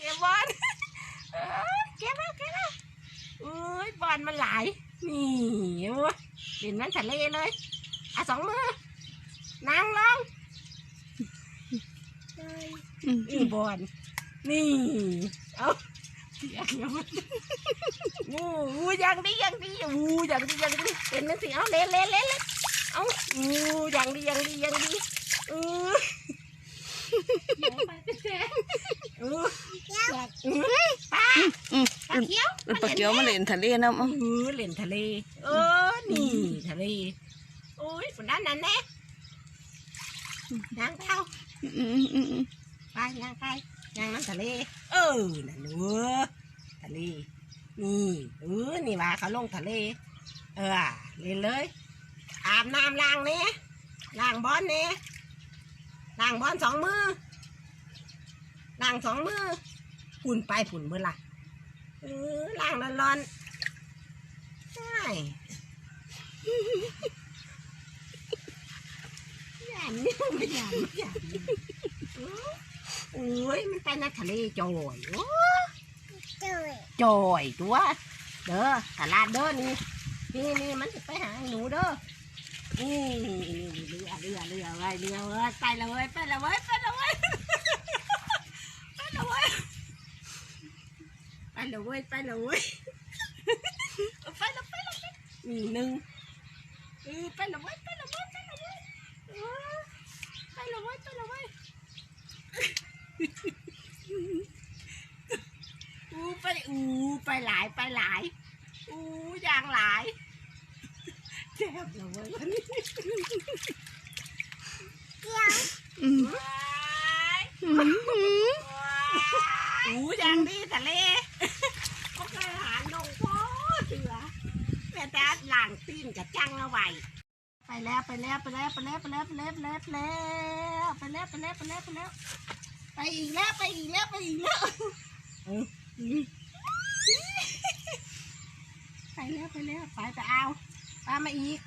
เก็บบอลเอ้ยเก็บแล้วเก็บแล้วเอ้ยบอลมันหลาย นี่โอ้ยเด่นนั้นทะเลเลยอะสองมือนั่งลงอืมอีบอลนี่ เอาเสียงเงางูงูยังดียังดีงูยังดียังดีเห็นนั่นสิเอาเล่นเล่นเล่นเล่นเอางูยังดียังดียังดีเออเดี๋ยวไปเจ๊เอออยากเออปลา อืม ปลาเขียวเป็นปลาเกียวมาเล่นทะเลนะเออเล่นทะเล เออ นี่ทะเล โอ้ยฝนด้านนั้นแน่ยางเท้าอืมอืมอืมอืมไปยางไปยางน้ำทะเล เออนั่นเนอะทะเล นี่เออ นี่ว่าเขาลงทะเล เออ เล่นเลย อาบน้ำล้างเนี้ยล้างบอลเนี้ยล้างบอลสองมือล้างสองมือฝุ่นไปฝุ่นเมื่อไร เออล้างร้อนๆใช่หยานนี่ไม่หยานไม่หยานโอ้ยมันไปในทะเลจอยโอ้จอยตัวเด้อตลาดเด้อนี่นี่นี่มันจะไปหาหนูเด้อนี่นี่นี่เรือเรือเรือไว้เรือไว้ไปและเว้ยไปและเว้ยไปและเว้ยไปและเว้ยไป และเว้ยไปและเว้ยไปและไปและไปนี่หนึ่งเออไปและเว้ยไปและเว้ยไปและเว้ยเออไปและเว้ยไปและเว้ยอู้ไปอู้ไปหลายไปหลายอู้ยางหลายแจ็บและเว้ยวันนี้อืมว้ายอืมอืมหูยังดีทะเลก็เคยหาลงพ่อเสือ แม่แต่หลังตีนกับจังเอาไว้ไปแล้วไปแล้วไปแล้วไปแล้วไปแล้วไปแล้วไปแล้วไปแล้วไปแล้วไปแล้วไปแล้วไปแล้วไปอีกแล้วไปอีกแล้วไปอีกแล้วไปแล้วไปแล้วไปไปเอาตามมาอีก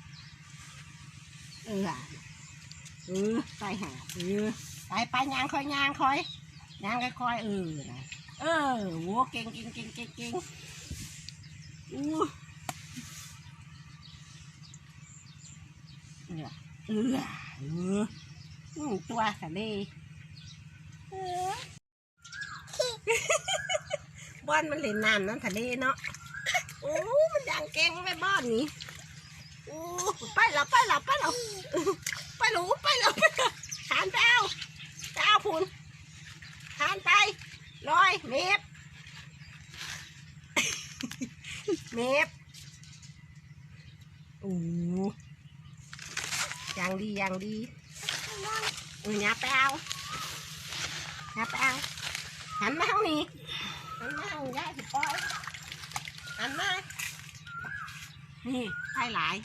เออเออไปหาเออไปไปยางคอยยางคอยยางคอยเออนะเออโหเก่งเก่งเก่งเก่งเก่งอู้เนี่ยเอืมตัวทะเลเออบอนมันเล่นน้ำน้ำทะเลเนาะ โอ้ มันดังเก่งแม่บอนนี่โอ้ไปแล้วไปแล้วไปแล้วไปหลูไปแล้วไปแล้วขานไปเอาไปเอาพูนทานไปลอยเมฟเมฟโอ้ ยังดียังดีเอออย่าไปเอาอย่าไปเอาหันมาทางนี้หันมาทางยายสิปล่อยหันมานี่ไปหลาย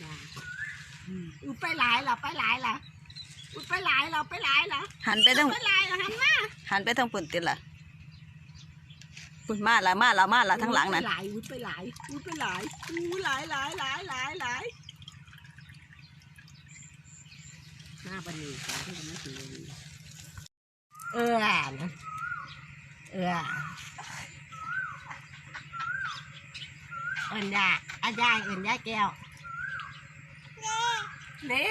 ได้อืมอุ๊ยไปหลายเหรอไปหลายเหรออุ๊ยไปหลายเหรอไปหลายเหรอหันไปทางไปหลายเหรอหันมาหันไปทางปุ่นติดล่ะ ปุ่นมาละมาละมาละทั้งหลังนั้นไปหลายอุ้ยไปหลายอุ้ยไปหลายอุ้ยหลายหลายหลายหลายหลายหน้าปนีของที่มันไม่ถึงเออนะเออเอินยาอายายเอินยาแก้วเล่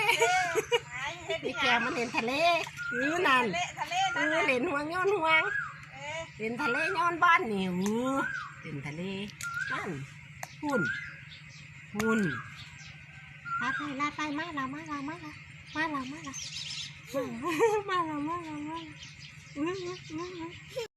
นี่แก้วมันเห็นทะเลอือนั่นทะเลเออเล่นห่วงย้อนห่วง เล่นทะเลย้อนบ้านนี่หูเป็นทะเลนั่นหุ่นหุ่นลาไปลาไปมาเรามาเรามาเรามาเรามาเรามาเรามาเรามาเราอื้ออื้ออื้อ